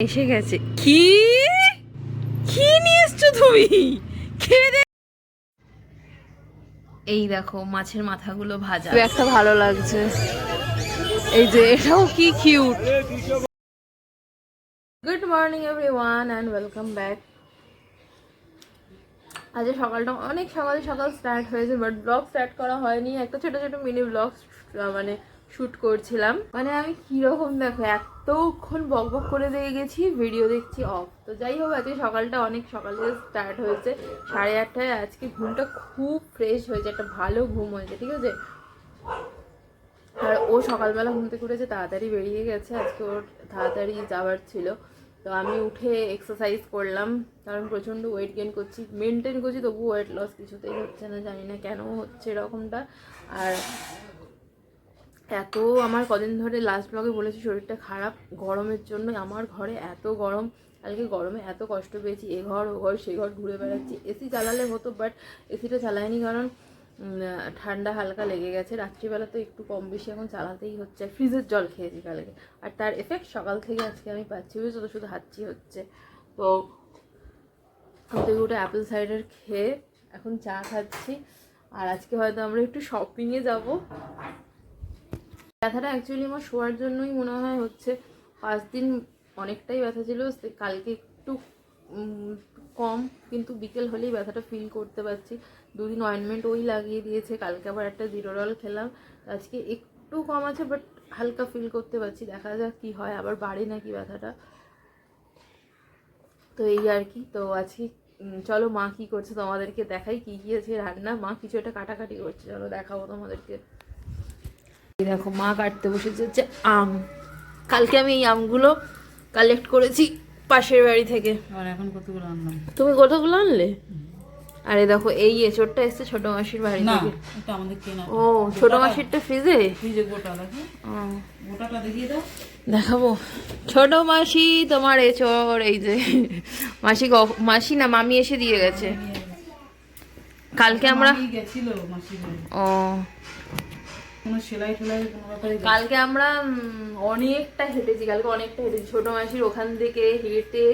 এসে গেছে। কি? কি নিয়ে এসছো তুমি? খেয়ে এই দেখো মাছের মাথাগুলো ভাজা একটা ভালো লাগছে। এই যে এটাও কি cute good morning everyone and welcome back আজ সকালটা অনেক সকাল সকাল স্টার্ট হয়েছে বাট ব্লগ স্টার্ট করা হয়নি। একটা ছোট ছোট মিনি ব্লগ মানে শুট করছিলাম। মানে আমি কীরকম দেখো, এতক্ষণ বক বক করে দিয়ে গেছি ভিডিও দেখছি অফ তো যাই হোক, আজকে সকালটা অনেক সকালে স্টার্ট হয়েছে। সাড়ে আটটায় আজকে ঘুমটা খুব ফ্রেশ হয়েছে, একটা ভালো ঘুম হয়েছে, ঠিক আছে? আর ও সকালবেলা ঘুম থেকে উঠেছে, তাড়াতাড়ি বেরিয়ে গেছে, আজকে ওর তাড়াতাড়ি যাওয়ার ছিল। তো আমি উঠে এক্সারসাইজ করলাম, কারণ প্রচণ্ড ওয়েট গেন করছি। মেনটেন করছি তবু ওয়েট লস কিছুতেই হচ্ছে না, জানি না কেন হচ্ছে এরকমটা। আর এত আমার কদিন ধরে লাস্ট ব্লগে বলেছি শরীরটা খারাপ, গরমের জন্য আমার ঘরে এত গরম। কালকে গরমে এত কষ্ট পেয়েছি, এ ঘর, ও ঘর, সে ঘর ঘুরে বেড়াচ্ছি। এসি চালালে হতো বাট এসিটা চালায়নি কারণ ঠান্ডা হালকা লেগে গেছে। রাত্রিবেলা তো একটু কম বেশি এখন চালাতেই হচ্ছে। ফ্রিজের জল খেয়েছি কালকে। আর তার এফেক্ট সকাল থেকে আজকে আমি পাচ্ছি বুঝছ তো? শুধু হাঁচি হচ্ছে। তো উঠে অ্যাপেল সাইডার খেয়ে এখন চা খাচ্ছি। আর আজকে হয়তো আমরা একটু শপিংয়ে যাব। ব্যথাটা অ্যাকচুয়ালি আমার শোয়ার জন্যই মনে হয় হচ্ছে। পাঁচ দিন অনেকটাই ব্যথা ছিল কালকে একটু কম, কিন্তু বিকেল হলেই ব্যথাটা ফিল করতে পারছি। দুদিন অয়েনমেন্ট ওই লাগিয়ে দিয়েছে, কালকে আবার একটা জিরোরল খেলাম। আজকে একটু কম আছে বাট হালকা ফিল করতে পারছি। দেখা যাক কি হয়, আবার বাড়ে নাকি ব্যথাটা। তো এই আর কি, তো আজকে চলো মা কি করছে তোমাদেরকে দেখাই, কি কি আছে রান্না। মা কিছু একটা কাটাকাটি করছে, চলো দেখাবো তোমাদেরকে। দেখো মা কাটতে বসেছে হচ্ছে আম। কালকে আমি এই আমগুলো কালেক্ট করেছি পাশের বাড়ি থেকে। আর এখন কতগুলো আনলাম? তুমি কতগুলো আনলে? আরে দেখো এই এচোরটা এসছে ছোট মাসির বাড়ি থেকে। এটা আমাদের কেনা। ও ছোট মাসিরটা ফ্রিজে ফ্রিজে গোটা দেখো। গোটাটা দেখিয়ে দাও। দেখাবো। ছোট মাসি তোমার এচোর এই যে। মাসি মাসি না মামি এসে দিয়ে গেছে। কালকে আমরা গেছিল বাড়ি। ও। কোনো সেলাই টেলাই কোনো ব্যাপারে। কালকে আমরা অনেকটা হেঁটেছি। কালকে অনেকটা হেঁটেছি। ছোট মাসির ওখান থেকে হেঁটে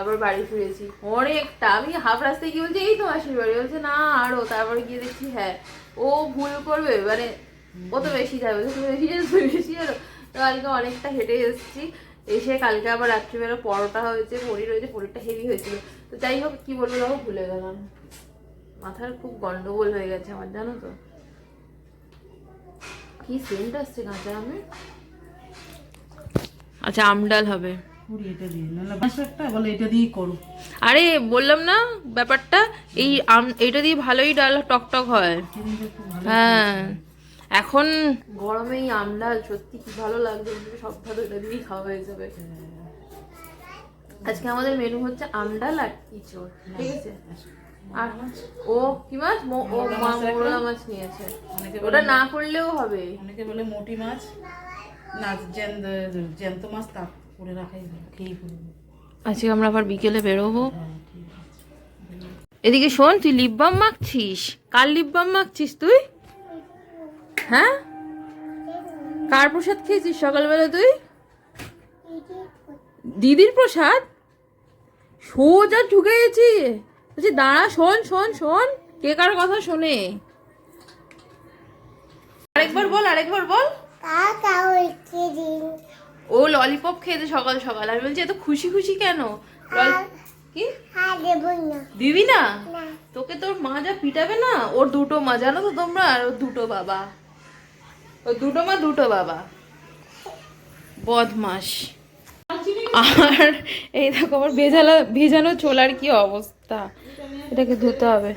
আবার বাড়ি ফিরেছি। অনেকটা। আমি হাফ রাস্তায় গিয়ে বলছি, এই তো মাসির বাড়ি। বলছে, না, আরও। তারপরে গিয়ে দেখছি হ্যাঁ ও ভুল করবে। মানে ও বেশি যাবে? তুমি বেশি বেশি যাবে? তো কালকে অনেকটা হেঁটে এসেছি। এসে কালকে আবার রাত্রিবেলা পরোটা হয়েছে, পনির হয়েছে, পনিরটা হেভি হয়েছিল। তো যাই হোক, কি বলব দেখো ভুলে গেলাম। মাথার খুব গন্ডগোল হয়ে গেছে আমার, জানো তো? কি সেন্ট আসছে কাঁচা আমের? আচ্ছা আমডাল হবে। এটা দিয়ে একটা বলে এটা দিয়েই করো। আরে বললাম না ব্যাপারটা এই আম এটা দিয়ে ভালোই ডাল টক টক হয়। হ্যাঁ। এখন গরমে এই আমডাল সত্যি কি ভালো লাগবে সব ভালো এটা দিয়েই খাওয়া হয়ে যাবে। আজকে আমাদের মেনু হচ্ছে আমডাল আর ইঁচড় ঠিক আছে? আর ও কি মাছ? ও মোরলা মাছ নিয়েছে। ওটা না করলেও হবে। অনেকে বলে মোটি মাছ। না জ্যান্ত জ্যান্ত মাছ তা করে রাখাই খেয়েই আজকে আমরা আবার বিকেলে বেরোবো। হ্যাঁ এদিকে শোন তুই লিপ বাম মাখছিস? কার লিপ বাম মাখছিস তুই? হ্যাঁ? কার প্রসাদ খেয়েছিস সকালবেলা তুই? দিদির প্রসাদ? সোজা ঢুকে গেছি। বলছি, দাঁড়া, শোন শোন শোন। কে কার কথা শোনে? আরেকবার বল আরেকবার বল। ও ললিপপ খেয়েছে সকাল সকাল। আমি বলছি এত খুশি খুশি কেন? দিবি না? তোকে তোর মা যা পিটাবে না, ওর দুটো মা, জানো তো তোমরা? আর ওর দুটো বাবা। ওর দুটো মা, দুটো বাবা। বদমাস আর এই দেখো আমার ভেজালা ভেজানো চোলার কি অবস্থা? এটাকে ধুতে হবে।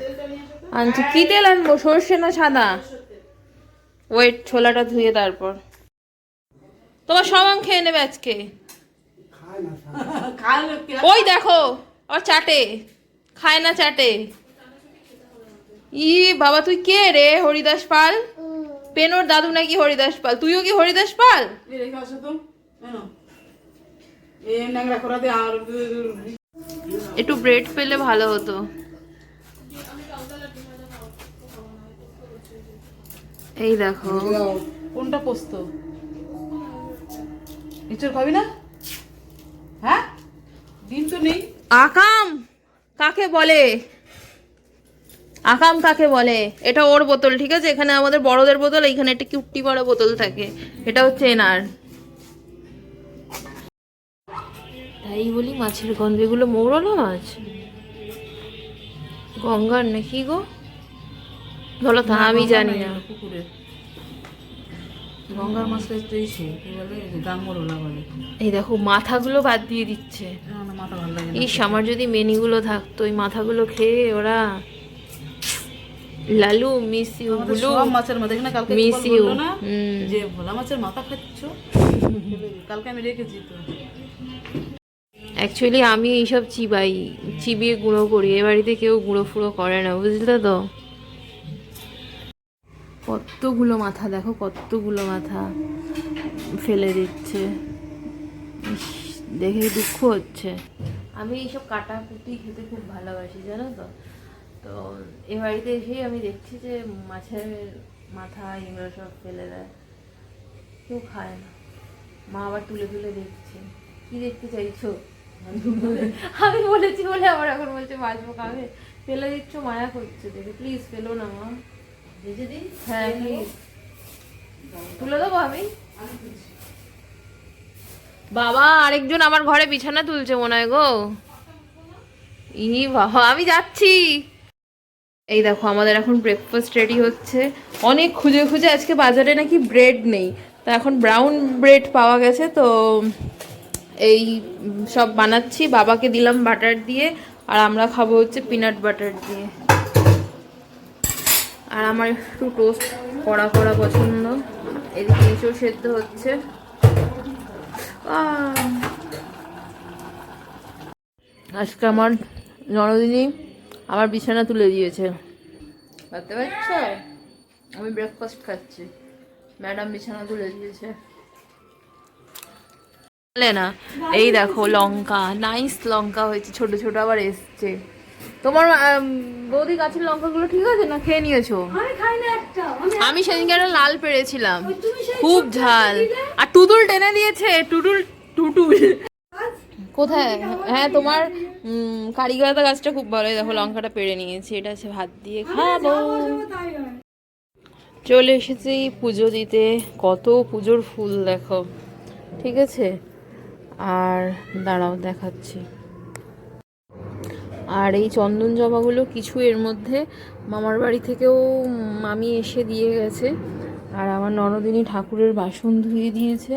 আনছি। কি তেল আনব? সর্ষে না সাদা? ওয়েট ছোলাটা ধুয়ে তারপর। তোমার আম খেয়ে নেবে আজকে? ওই দেখো আর চাটে। খায় না চাটে। ই বাবা, তুই কে রে? হরিদাস পাল? পেনোর দাদু নাকি হরিদাস পাল? তুইও কি হরিদাস পাল? একটু ব্রেড পেলে ভালো হতো। এই দেখো। কোনটা পোস্ত? এঁচড় খাবি না? হ্যাঁ? ডিম তো নেই। আকাম কাকে বলে? আকাম কাকে বলে? এটা ওর বোতল ঠিক আছে? এখানে আমাদের বড়দের বোতল এইখানে একটা কিউটি বড় বোতল থাকে। এটা হচ্ছে এনার। তাই বলি মাছের গন্ধ এগুলো মৌরলা মাছ? গঙ্গার নাকি গো? বলো তা আমি জানি না গঙ্গার মাছ তো এসে কি বলে গাঙ্গরোলা বলে। এই দেখো মাথাগুলো বাদ দিয়ে দিচ্ছে। ইস আমার যদি মেনিগুলো থাকতো ওই মাথাগুলো খেয়ে ওরা লালু মিস ইউ গুলু মাছের এখানে কালকে। যে ভোলা মাছের মাথা খাচ্ছ? কালকে আমি রেখেছি তো। অ্যাকচুয়ালি আমি এইসব চিবাই, চিবিয়ে গুঁড়ো করি। এ বাড়িতে কেউ গুঁড়ো ফুড়ো করে না, বুঝলে তো? কতগুলো মাথা, দেখো কতগুলো মাথা ফেলে দিচ্ছে। দেখে দুঃখ হচ্ছে। আমি এইসব কাটা কুটি খেতে খুব ভালোবাসি, জানো তো? তো এ বাড়িতে এসেই আমি দেখছি যে মাছের মাথা এগুলো সব ফেলে দেয়। কেউ খায় না। মা আবার তুলে তুলে দেখছে। কি দেখতে চাইছো? আমি বলেছি বলে আবার এখন বলছে বাঁচবো খাবে ফেলে দিচ্ছ মায়া করছে দেখে। প্লিজ ফেলো না মা। হ্যাঁ প্লিজ তুলে দেবো আমি? বাবা আরেকজন আমার ঘরে বিছানা তুলছে মনে হয় গো। ই বাবা আমি যাচ্ছি। এই দেখো আমাদের এখন ব্রেকফাস্ট রেডি হচ্ছে। অনেক খুঁজে খুঁজে আজকে বাজারে নাকি ব্রেড নেই। তো এখন ব্রাউন ব্রেড পাওয়া গেছে তো এই সব বানাচ্ছি, বাবাকে দিলাম বাটার দিয়ে, আর আমরা খাব হচ্ছে পিনাট বাটার দিয়ে। আর আমার একটু টোস্ট কড়া কড়া পছন্দ। এদিকে এসেও সেদ্ধ হচ্ছে। আজকে আমার ননদিনী আমার বিছানা তুলে দিয়েছে। ভাবতে পারছ? আমি ব্রেকফাস্ট খাচ্ছি। ম্যাডাম বিছানা তুলে দিয়েছে। বলে না। এই দেখো লঙ্কা নাইস লঙ্কা হয়েছে ছোট ছোট আবার এসছে। তোমার বৌদি গাছের লঙ্কাগুলো ঠিক আছে না? খেয়ে নিয়েছো? আমি সেদিনকে একটা লাল পেরেছিলাম খুব ঝাল। আর টুটুল টেনে দিয়েছে টুটুল টুটুল। কোথায়? হ্যাঁ তোমার কারিগরতা গাছটা খুব ভালো। দেখো লঙ্কাটা পেরে নিয়েছি এটা হচ্ছে ভাত দিয়ে খাব। চলে এসেছি পুজো দিতে। কত পুজোর ফুল দেখো। ঠিক আছে? আর দাঁড়াও, দেখাচ্ছি। আর এই চন্দন জবাগুলো কিছু এর মধ্যে মামার বাড়ি থেকেও মামি এসে দিয়ে গেছে। আর আমার ননদিনী ঠাকুরের বাসন ধুয়ে দিয়েছে।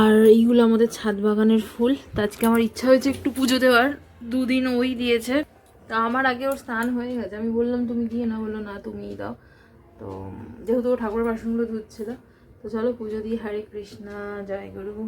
আর এইগুলো আমাদের ছাদ বাগানের ফুল। তা আজকে আমার ইচ্ছা হয়েছে একটু পুজো দেওয়ার। দুদিন ওই দিয়েছে। তা আমার আগে ওর স্নান হয়ে গেছে। আমি বললাম, তুমি দিয়ে না বলল না তুমিই দাও। তো যেহেতু ও ঠাকুরের বাসনগুলো ধুচ্ছিল তো চলো পুজো দিয়ে হরে কৃষ্ণা, জয় গুরু।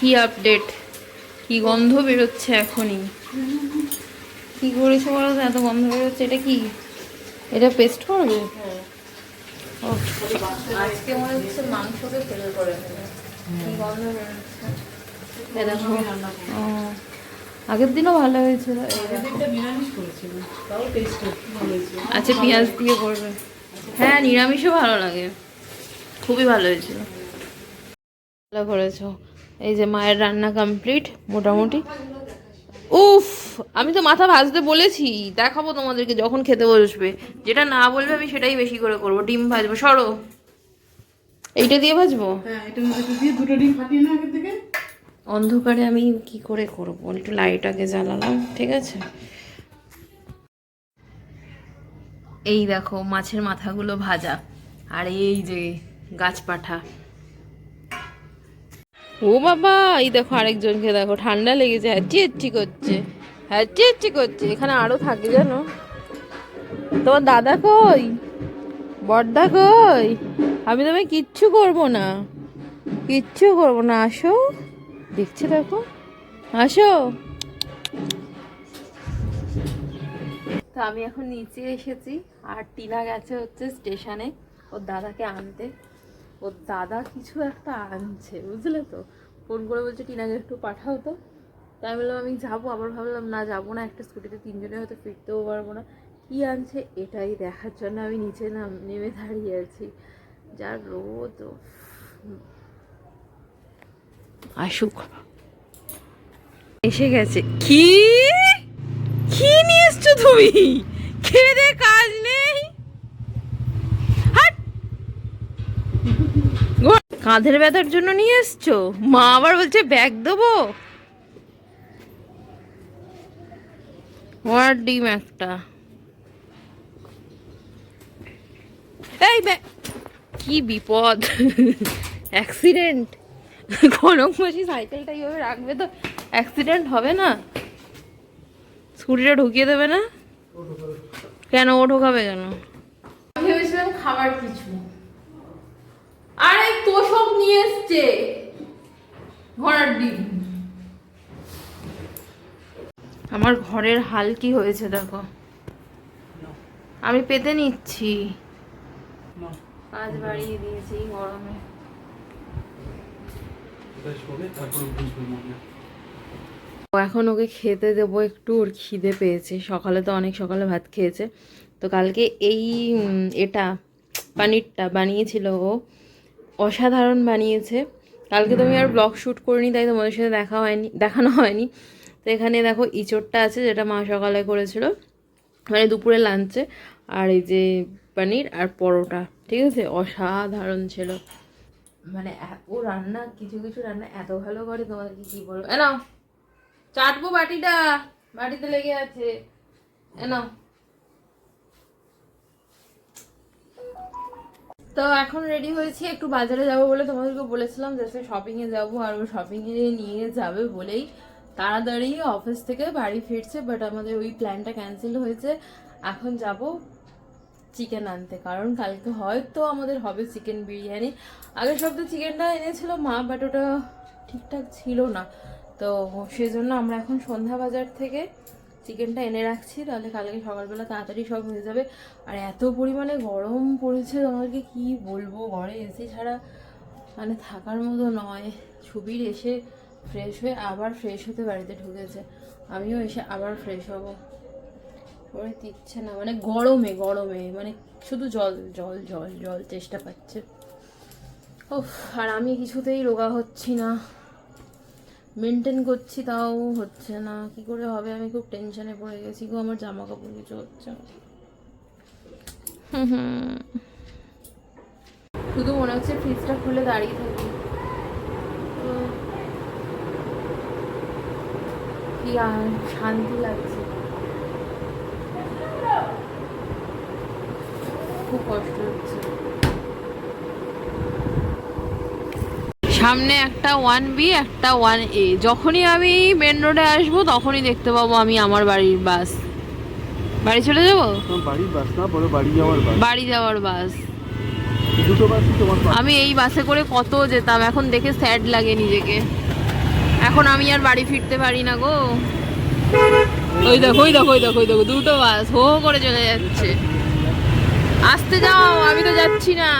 কি আপডেট কি গন্ধ বেরোচ্ছে এখনই? কি করেছ বলো তো এত গন্ধ বেরোচ্ছে এটা কি? এটা পেস্ট করবে? ও, আজকে মনে হচ্ছে মাংসকে ফেল করে কি গন্ধ বেরোচ্ছে? ও, আগের দিনও ভালো হয়েছিল। আচ্ছা পেঁয়াজ দিয়ে করবে। হ্যাঁ নিরামিষও ভালো লাগে। খুবই ভালো হয়েছিল। ভালো করেছ। এই যে মায়ের রান্না কমপ্লিট মোটামুটি। উফ আমি তো মাথা ভাজতে বলেছি দেখাবো তোমাদেরকে যখন খেতে বসবে। যেটা না বলবে আমি সেটাই বেশি করে করব ডিম ভাজবো। সরো। এইটা দিয়ে ভাজবো? হ্যাঁ অন্ধকারে আমি কি করে করব? একটু লাইট আগে জ্বালালাম ঠিক আছে? এই দেখো মাছের মাথাগুলো ভাজা। আর এই যে গাছ পাঠা। ও বাবা, এই দেখো আরেকজনকে দেখো, ঠান্ডা লেগেছে হ্যাচি হ্যাচি করছে হ্যাচি হ্যাচি করছে, এখানে আরও থাকে জানো? তোমার দাদা কই? বড়দা কই? আমি তোমায় কিচ্ছু করব না, কিচ্ছু করব না, আসো। দেখছি দেখো, আসো। তো আমি এখন নিচে এসেছি, আর টিনা গেছে হচ্ছে স্টেশনে, ওর দাদাকে আনতে। ওর দাদা কিছু একটা আনছে, বুঝলে তো? ফোন করে বলছে টিনাকে একটু পাঠাও তো। তাই বললাম, আমি যাব। আবার ভাবলাম, না, যাব না, একটা স্কুটিতে তিনজনে হয়তো ফিরতেও পারব না। কি আনছে? এটাই দেখার জন্য আমি নিচে নাম, নেমে দাঁড়িয়ে আছি। যার রোদ। আসুক। এসে গেছে। কি? কি নিয়ে এসছো তুমি? খেয়ে কাজ নেই হাট! গো- কাঁধের ব্যথার জন্য নিয়ে এসছো? মা আবার বলছে, ব্যাগ দেবো? ওয়ার ডিম একটা। এই ব্যাগ, কি বিপদ। অ্যাক্সিডেন্ট কনক মাসি সাইকেলটা এইভাবে রাখবে তো অ্যাক্সিডেন্ট হবে না। স্কুটিটা ঢুকিয়ে দেবে না? কেন ও ঢোকাবে কেন? ভেবেছিলাম খাবার কিছু। তোষক নিয়ে এসছে। ঘোড়ার ডিম। আমার ঘরের হাল কি হয়েছে দেখো। আমি পেতে নিচ্ছি। কাজ বাড়িয়ে দিয়েছি গরমে। ও এখন ওকে খেতে দেবো একটু ওর খিদে পেয়েছে। সকালে তো অনেক সকালে ভাত খেয়েছে। তো কালকে এই এটা পানিরটা বানিয়েছিল ও। অসাধারণ বানিয়েছে। কালকে তো আমি আর ব্লগ শ্যুট করিনি, তাই তোমাদের সাথে দেখা হয়নি, দেখানো হয়নি। তো এখানে দেখো ইঁচড়টা আছে, যেটা মা সকালে করেছিল। মানে দুপুরে লাঞ্চে আর এই যে পনির আর পরোটা, ঠিক আছে? অসাধারণ ছিল। মানে ও রান্না, কিছু কিছু রান্না এত ভালো করে তোমাদেরকে কি বলব? এ নাও, চাটবো বাটিটা, বাটিতে লেগে আছে। এ তো এখন রেডি হয়েছি, একটু বাজারে যাব বলে তোমাদেরকে বলেছিলাম যে শপিং এ যাব আর ও শপিং এ নিয়ে যাবে বলেই তাড়াতাড়ি অফিস থেকে বাড়ি ফিরছে বাট আমাদের ওই প্ল্যানটা ক্যান্সেল হয়েছে। এখন যাব চিকেন আনতে, কারণ কালকে হয়তো আমাদের হবে চিকেন বিরিয়ানি। আগের সপ্তাহে চিকেনটা এনেছিল মা বাট ওটা ঠিকঠাক ছিল না। তো সেজন্য আমরা এখন সন্ধ্যা বাজার থেকে চিকেনটা এনে রাখছি, তাহলে কালকে সকালবেলা তাড়াতাড়ি সব হয়ে যাবে। আর এত পরিমাণে গরম পড়েছে তোমাদেরকে কি বলব? ঘরে এসি ছাড়া মানে থাকার মতো নয়। ছবির এসে ফ্রেশ হয়ে আবার ফ্রেশ হতে বাড়িতে ঢুকেছে। আমিও এসে আবার ফ্রেশ হব। শরীর দিচ্ছে না মানে গরমে গরমে মানে শুধু জল জল জল জল চেষ্টা পাচ্ছে। ওফ আর আমি কিছুতেই রোগা হচ্ছি না। মেনটেন করছি, তাও হচ্ছে না। কি করে হবে? আমি খুব টেনশনে পড়ে গেছি গো, আমার জামা কাপড় কিছু হচ্ছে। শুধু মনে হচ্ছে ফ্রিজটা খুলে দাঁড়িয়ে থাকি। কি শান্তি লাগছে। খুব কষ্ট হচ্ছে। সামনে একটা ওয়ান বি একটা ওয়ান এ যখনই আমি মেন রোডে আসব তখনই দেখতে পাবো আমি আমার বাড়ির বাস বাড়ি চলে যাব? বাড়ির বাস না বড় বাড়ি যাওয়ার বাস বাড়ি যাওয়ার বাস। আমি এই বাসে করে কত যেতাম এখন দেখে স্যাড লাগে নিজেকে। এখন আমি আর বাড়ি ফিরতে পারি না গো। ওই দেখো ওই দেখো ওই দেখো ওই দেখো দুটো বাস হো করে চলে যাচ্ছে। আসতে যাও আমি তো যাচ্ছি না।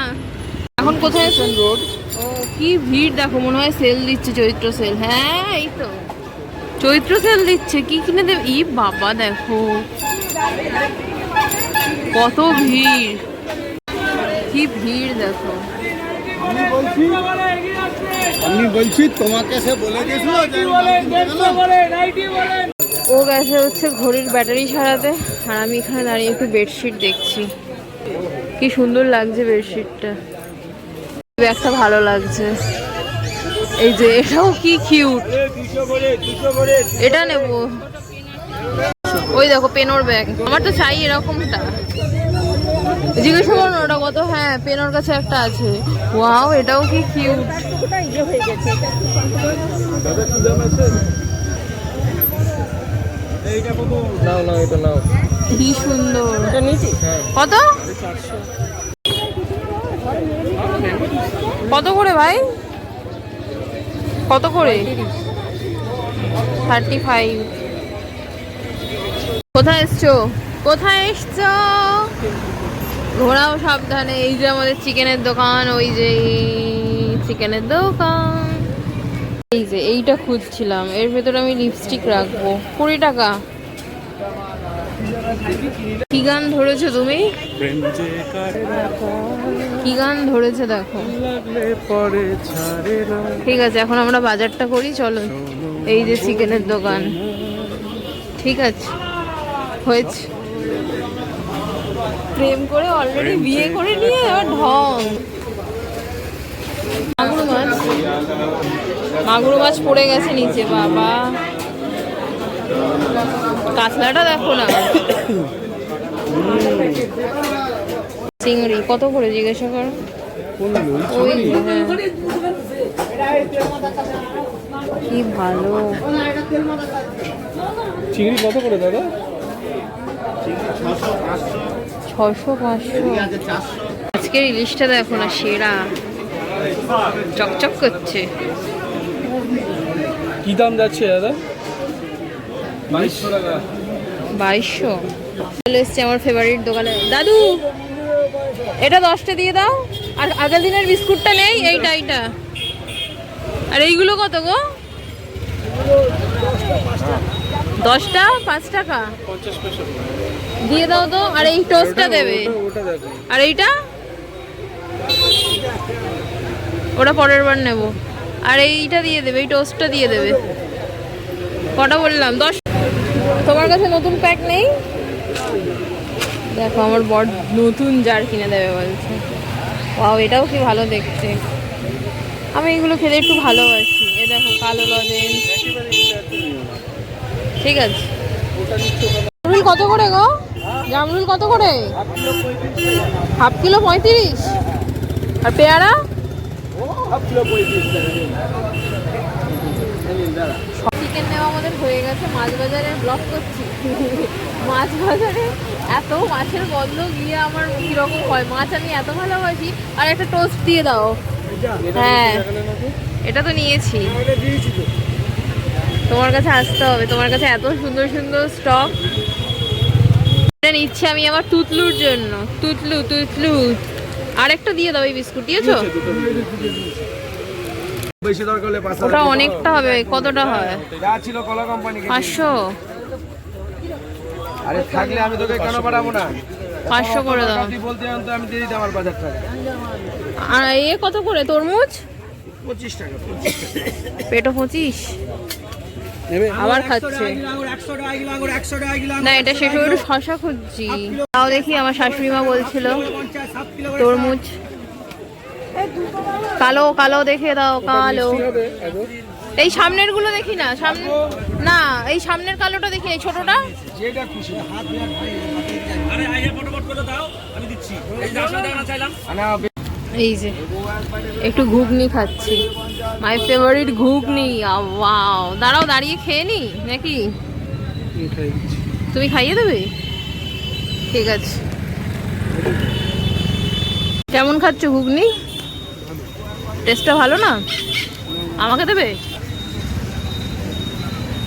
এখন কোথায় স্টেশন রোড? ও কি ভিড় দেখো মনে হয় সেল দিচ্ছে চৈত্র সেল হ্যাঁ এই তো। চৈত্র সেল দিচ্ছে কি কিনে দেবে? ই বাবা দেখো। কত ভিড়। কি ভিড় দেখো। আমি বলছি আমি বলছি তোমাকে সে বলে গেছিল। ও গেছে হচ্ছে ঘড়ির ব্যাটারি সারাতে আর আমি এখানে দাঁড়িয়ে একটু বেডশিট দেখছি। কি সুন্দর লাগছে বেডশিটটা ব্যাগটা ভালো লাগছে। এই যে এটাও কি কিউট এটা নেব। ওই দেখো পেনোর ব্যাগ আমার তো চাই এরকমটা। জিজ্ঞাসা করো না ওটা কত? হ্যাঁ পেনোর কাছে একটা আছে। ওয়াও এটাও কি কিউট কি সুন্দর। কত? কত করে ভাই? কত করে? থার্টি ফাইভ কোথায় এসছো? কোথায় এসছো? ঘোরাও সাবধানে, এই যে আমাদের চিকেনের দোকান, ওই যে চিকেনের দোকান। এই যে এইটা খুঁজছিলাম, এর ভেতরে আমি লিপস্টিক রাখব। কুড়ি টাকা। কি গান ধরেছো তুমি? কি গান ধরেছে দেখো। ঠিক আছে, এখন আমরা বাজারটা করি, চলো। এই যে চিকেনের দোকান। ঠিক আছে, হয়েছে। প্রেম করে অলরেডি বিয়ে করে নিয়ে আবার ঢং। মাগুর মাছ। মাগুর মাছ পড়ে গেছে নিচে, বাবা। কাতলাটা দেখো না। চিংড়ি কত করে জিজ্ঞাসা করো? ওই হ্যাঁ। কি ভালো। চিংড়ি কত করে দাদা? ছশো পাঁচশো। আজকের ইলিশটা দেখো না সেরা। চকচক করছে। কি দাম যাচ্ছে দাদা? বাইশশো চলে এসছে আমার ফেভারিট দোকানে। দাদু এটা দশটা দিয়ে দাও। আর আগের দিনের বিস্কুটটা নেই এইটা এইটা। আর এইগুলো কত গো? দশটা পাঁচ টাকা। দিয়ে দাও তো আর এই টোস্টটা দেবে। আর এইটা? ওটা পরের বার নেব। আর এইটা দিয়ে দেবে এই টোস্টটা দিয়ে দেবে। কটা বললাম? দশ তোমার কাছে নতুন প্যাক নেই? দেখো, আমার বড় নতুন জার কিনে দেবে বলছে। ওয়াও এটাও কি ভালো দেখতে। আমি এগুলো খেতে একটু ভালোবাসি। এ দেখো, কালো লজেন্স। ঠিক আছে। জামরুল কত করে গো? জামরুল কত করে? হাফ কিলো পঁয়ত্রিশ। আর পেয়ারা? চিকেন নেওয়া আমাদের হয়ে গেছে মাছ বাজারের ব্লক করছি। মাছ বাজারে এত মাছের গন্ধ গিয়ে আমার কীরকম হয়? মাছ আমি এত ভালোবাসি আর একটা টোস্ট দিয়ে দাও। হ্যাঁ। এটা তো নিয়েছি। তোমার কাছে আসতে হবে তোমার কাছে এত সুন্দর সুন্দর স্টক এটা নিচ্ছি আমি আমার তুতলুর জন্য। তুতলু তুতলু। আরেকটা দিয়ে দাও এই বিস্কুট দিয়েছ। বেশি দরকার হলে পাঁচ ওটা অনেকটা হবে কতটা হয়? যা ছিল কলা কোম্পানি পাঁচশো? আরে থাকলে আমি তোকে কেন পাঠাবো না? পাঁচশো করে দাও। তুই বলতে জানতো আমি দিয়ে দিতাম আমার বাজার টাকা আর এ কত করে? তরমুজ? পঁচিশ টাকা। পেটো পঁচিশ? আবার খাচ্ছে। না এটা শেষ একটু শশা খুঁজছি। তাও দেখি আমার শাশুড়ি মা বলছিল তরমুজ। কালো কালো দেখে দাও কালো। এই সামনেরগুলো দেখি না সামনে না এই সামনের কালোটা দেখি এই ছোটটা? যেটা খুশি হাত আনা এই যে একটু ঘুগনি খাচ্ছি। মাই ফেভারিট ঘুগনি ওয়াও দাঁড়াও দাঁড়িয়ে খেয়ে নি নাকি? তুমি খাইয়ে দেবে? ঠিক আছে। কেমন খাচ্ছ ঘুগনি? টেস্টটা ভালো না? আমাকে দেবে?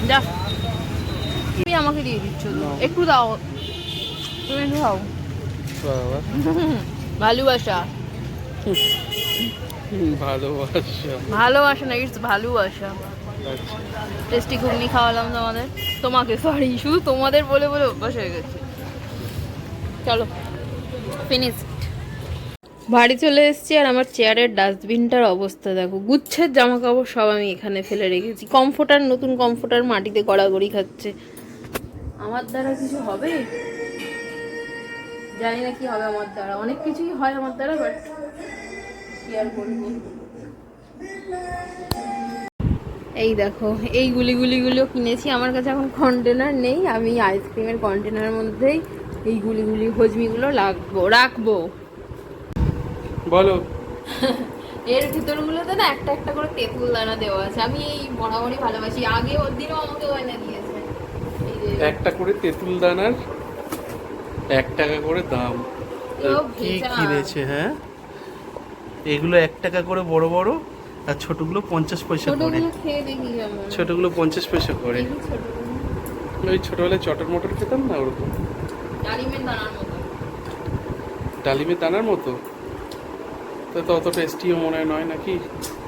যা। তুমি আমাকে দিয়ে দিচ্ছ। একটু দাও। তুমি একটু খাও। ভালোবাসা। ভালোবাসা। ভালোবাসা না ইটস ভালোবাসা। টেস্টি ঘুগনি খাওয়ালাম তোমাদের। তোমাকে সরি শুধু তোমাদের বলে বলে অভ্যাস হয়ে গেছে। চলো ফিনিশ বাড়ি চলে এসেছি আর আমার চেয়ারের ডাস্টবিনটার অবস্থা দেখো। গুচ্ছের জামা কাপড় সব আমি এখানে ফেলে রেখেছি। কমফোর্টার নতুন কমফোর্টার মাটিতে গড়াগড়ি খাচ্ছে। আমার দ্বারা কিছু হবে? জানি না কি হবে আমার দ্বারা। অনেক কিছুই হয় আমার দ্বারা বাট কি আর এই দেখো, এই গুলিগুলিগুলো কিনেছি। আমার কাছে এখন কন্টেনার নেই। আমি আইসক্রিমের কন্টেনারের মধ্যেই এই গুলিগুলি, হজমিগুলো রাখব রাখব। বলো। এর ভিতরগুলোতে না একটা একটা করে তেঁতুল দানা দেওয়া আছে। আমি এই বরাবরই ভালোবাসি। আগে ওর দিনও আমাকে গয়না দিয়েছে একটা করে তেঁতুল দানার এক টাকা করে দাম। কি কিনেছে হ্যাঁ? এগুলো এক টাকা করে বড় বড় আর ছোটগুলো পঞ্চাশ পয়সা করে। ছোটগুলো পঞ্চাশ পয়সা করে। ওই ছোটবেলায় চটর মটর খেতাম না ওরকম? ডালিমের দানার মতো। ডালিমের দানার মতো? তা তো অত টেস্টিও মনে হয় নয় নাকি?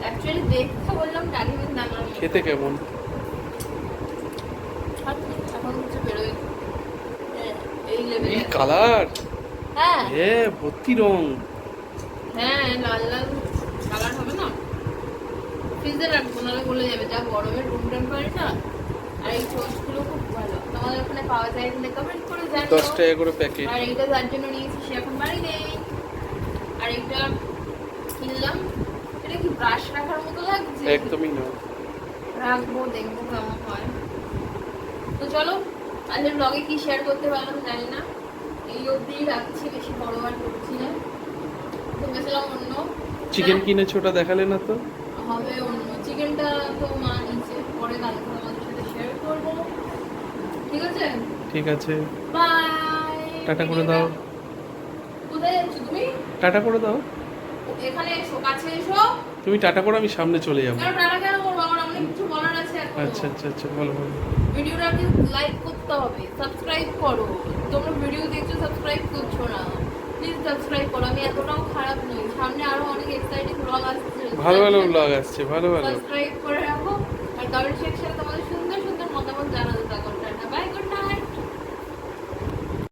অ্যাকচুয়ালি দেখতে বললাম ডালিমের দানা খেতে কেমন? বেরোয়। হ্যাঁ, এই কালার হ্যাঁ। এ ভর্তি রং। হ্যাঁ লাল লাল কালার হবে না? ফ্রিজে রাখব নাহলে গলে যাবে। যা গরমের রুম টেম্পারেচার আর এই টোস্টগুলো খুব ভালো। তোমাদের ওখানে পাওয়া যায় কিনা কমেন্ট করে জানিও দশ টাকা করে প্যাকেট আর এইটা যার জন্য নিয়েছি সে এখন বাড়ি নেই। আর এটা কিনলাম। এটা কি ব্রাশ রাখার মতো লাগছে? একদমই না। রাখব দেখব কেমন হয়। তো চলো আজকের ব্লগে কি শেয়ার করতে পারলাম জানি না। এই অবধি রাখছি বেশি বড় আর করছি না। ভেবেছিলাম অন্য। চিকেন কিনেছো ওটা দেখালে না তো? হবে অন্য। চিকেনটা তো মা নিচে পরে কালকে তোমাদের সাথে শেয়ার করব। ঠিক আছে? ঠিক আছে। বাই টাটা করে দাও। কোথায় যাচ্ছ তুমি? টাটা করে দাও। এখানে এসো কাছে এসো। তুমি টাটা করে আমি সামনে চলে যাব। টাটা কেন করব? আমার অনেক কিছু বলার আছে আচ্ছা আচ্ছা আচ্ছা ভালো ভালো ভিডিওটাকে লাইক করতে হবে সাবস্ক্রাইব করো। তোমরা ভিডিও দেখছ সাবস্ক্রাইব করছ না। প্লিজ সাবস্ক্রাইব করো। আমি এতটাও খারাপ নই। সামনে আরও অনেক এক্সাইটিং ব্লগ আসছে। ভালো ভালো ব্লগ আসছে ভালো ভালো। সাবস্ক্রাইব করে রাখো। আর কমেন্ট সেকশনে তোমাদের শুধু